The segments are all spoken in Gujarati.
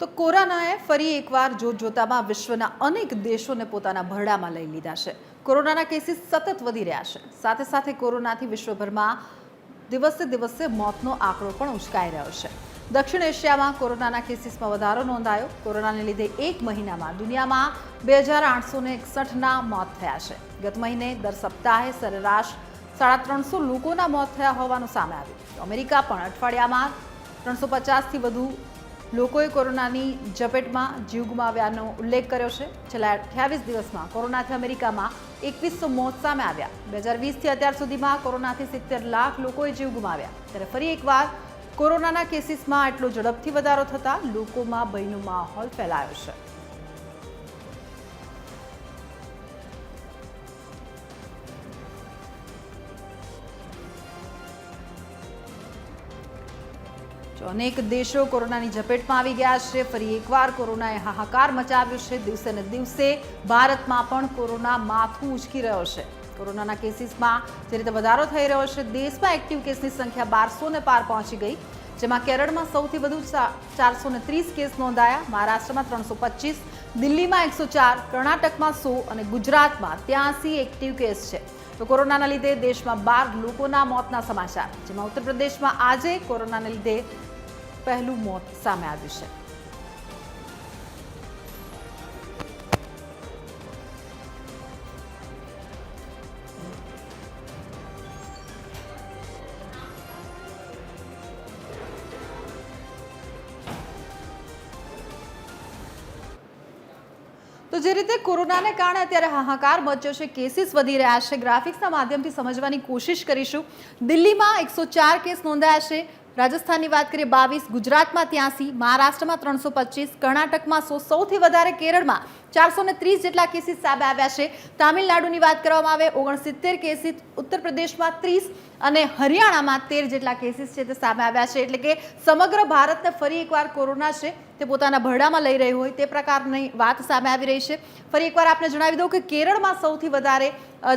તો કોરોનાએ ફરી એકવાર જોતજોતામાં વિશ્વના અનેક દેશોને પોતાના ભરડામાં લઈ લીધા છે. કોરોનાના કેસીસ સતત વધી રહ્યા છે. સાથે સાથે કોરોનાથી વિશ્વભરમાં દિવસે દિવસે મોતનો આંકડો પણ ઉચકાઈ રહ્યો છે. દક્ષિણ એશિયામાં કોરોનાના કેસીસમાં વધારો નોંધાયો. કોરોનાને લીધે એક મહિનામાં દુનિયામાં બે હજાર આઠસો ને એકસઠના મોત થયા છે. ગત મહિને દર સપ્તાહે સરેરાશ સાડા ત્રણસો લોકોના મોત થયા હોવાનું સામે આવ્યું. અમેરિકા પણ અઠવાડિયામાં ત્રણસો પચાસથી વધુ લોકોએ કોરોનાની ઝપેટમાં જીવ ગુમાવ્યાનો ઉલ્લેખ કર્યો છે. છેલ્લા અઠ્યાવીસ દિવસમાં કોરોનાથી અમેરિકામાં એકવીસો મોત સામે આવ્યા. બે હજાર વીસથી અત્યાર સુધીમાં કોરોનાથી સિત્તેર લાખ લોકોએ જીવ ગુમાવ્યા ત્યારે ફરી એકવાર કોરોનાના કેસીસમાં એટલો ઝડપથી વધારો થતાં લોકોમાં ભયનો માહોલ ફેલાયો છે. અનેક દેશો કોરોનાની ઝપેટમાં આવી ગયા છે. ફરી એકવાર કોરોનાએ હાહાકાર મચાવ્યો છે. દિવસે ને દિવસે ભારતમાં પણ કોરોના માથું ઉચકી રહ્યો છે. કોરોનાના કેસીસમાં જે રીતે વધારો થઈ રહ્યો છે, દેશમાં એક્ટિવ કેસની સંખ્યા બારસો ને પાર પહોંચી ગઈ, જેમાં કેરળમાં સૌથી વધુ ચારસો ત્રીસ કેસ નોંધાયા, મહારાષ્ટ્રમાં ત્રણસો પચીસ, દિલ્હીમાં એકસો ચાર, કર્ણાટકમાં સો અને ગુજરાતમાં ત્યાંસી એક્ટિવ કેસ છે. તો કોરોનાના લીધે દેશમાં બાર લોકોના મોતના સમાચાર, જેમાં ઉત્તર પ્રદેશમાં આજે કોરોનાને લીધે પહેલું મોત સામે આવ્યું છે. તો જે રીતે કોરોનાને કારણે અત્યારે હાહાકાર મચ્યો છે, કેસીસ વધી રહ્યા છે. ગ્રાફિક્સના માધ્યમથી સમજવાની કોશિશ કરીશું. દિલ્હીમાં એકસો ચાર કેસ નોંધાયા છે. રાજસ્થાનની વાત કરીએ બાવીસ ગુજરાતમાં ત્યાંસી મહારાષ્ટ્રમાં ત્રણસો પચીસ કર્ણાટકમાં સો સૌથી વધારે કેરળમાં ચારસો ને ત્રીસ જેટલા કેસીસ સામે આવ્યા છે. તામિલનાડુની વાત કરવામાં આવે, ઓગણસિત્તેર કેસીસ ઉત્તર પ્રદેશમાં ત્રીસ અને હરિયાણામાં તેર જેટલા કેસીસ છે તે સામે આવ્યા છે. એટલે કે સમગ્ર ભારતને ફરી એકવાર કોરોના છે તે પોતાના ભરડામાં લઈ રહ્યું હોય તે પ્રકારની વાત સામે આવી રહી છે. ફરી એકવાર આપને જણાવી દઉં કે કેરળમાં સૌથી વધારે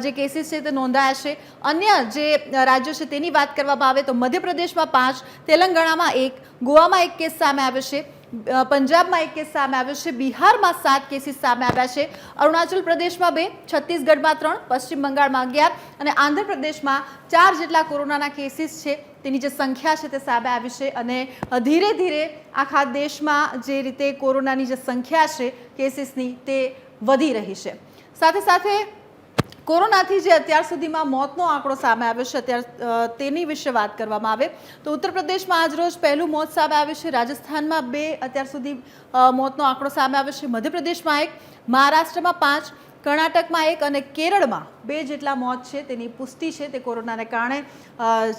જે કેસીસ છે તે નોંધાયા છે. અન્ય જે રાજ્યો છે તેની વાત કરવામાં આવે તો મધ્યપ્રદેશમાં પાંચ, તેલંગાણામાં એક, ગોવામાં એક કેસ સામે આવ્યો છે. પંજાબમાં એક કેસ સામે આવ્યો છે, બિહારમાં સાત કેસીસ સામે આવ્યા છે. અરુણાચલ પ્રદેશમાં બે, છત્તીસગઢમાં ત્રણ, પશ્ચિમ બંગાળમાં અગિયાર અને આંધ્રપ્રદેશમાં ચાર જેટલા કોરોનાના કેસીસ છે, તેની જે સંખ્યા છે તે સામે આવી છે અને ધીરે ધીરે આખા દેશમાં જે રીતે કોરોનાની જે સંખ્યા છે, કેસીસની તે વધી રહી છે. સાથે સાથે કોરોનાથી જે અત્યાર સુધીમાં મોતનો આંકડો સામે આવ્યો છે, અત્યાર તેની વિશે વાત કરવામાં આવે. તો ઉત્તર પ્રદેશમાં આજરોજ પહેલું મોત સામે આવ્યું છે, રાજસ્થાનમાં બે અત્યાર સુધી મોતનો આંકડો સામે આવ્યો છે. મધ્યપ્રદેશમાં એક, મહારાષ્ટ્રમાં પાંચ, કર્ણાટકમાં એક અને કેરળમાં બે જેટલા મોત છે, તેની પુષ્ટિ છે, તે કોરોનાને કારણે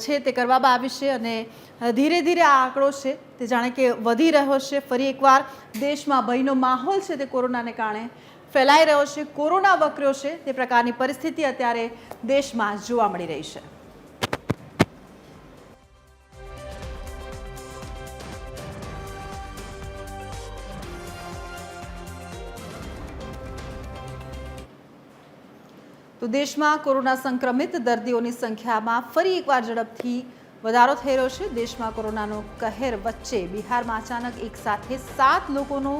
છે, તે કરવામાં આવી છે અને ધીરે ધીરે આ આંકડો છે, તે જાણે કે વધી રહ્યો છે. ફરી એકવાર દેશમાં ભયનો માહોલ છે, તે કોરોનાને કારણે. ફેલાઈ રહ્યો છે, કોરોના વકર્યો છે, તે પ્રકારની પરિસ્થિતિ અત્યારે દેશમાં જોવા મળી રહી છે. તો દેશમાં કોરોના સંક્રમિત દર્દીઓની સંખ્યામાં ફરી એકવાર ઝડપથી વધારો થઈ રહ્યો છે. દેશમાં કોરોનાનો કહેર વચ્ચે બિહારમાં અચાનક એક સાથે સાત લોકોનો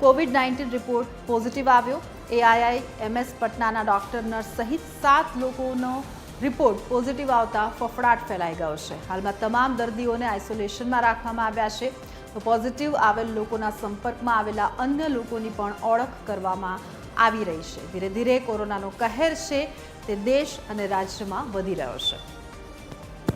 કોવિડ નાઇન્ટીન રિપોર્ટ પોઝિટિવ આવ્યો. એઆઈઆઈ એમએસ પટનાના ડોક્ટર નર્સ સહિત સાત લોકોનો રિપોર્ટ પોઝિટિવ આવતા ફફડાટ ફેલાઈ ગયો છે. હાલમાં તમામ દર્દીઓને આઇસોલેશનમાં રાખવામાં આવ્યા છે. તો પોઝિટિવ આવેલ લોકોના સંપર્કમાં આવેલા અન્ય લોકોની પણ ઓળખ કરવામાં આવી રહી છે. ધીરે ધીરે કોરોનાનો કહેર છે તે દેશ અને રાજ્યમાં વધી રહ્યો છે.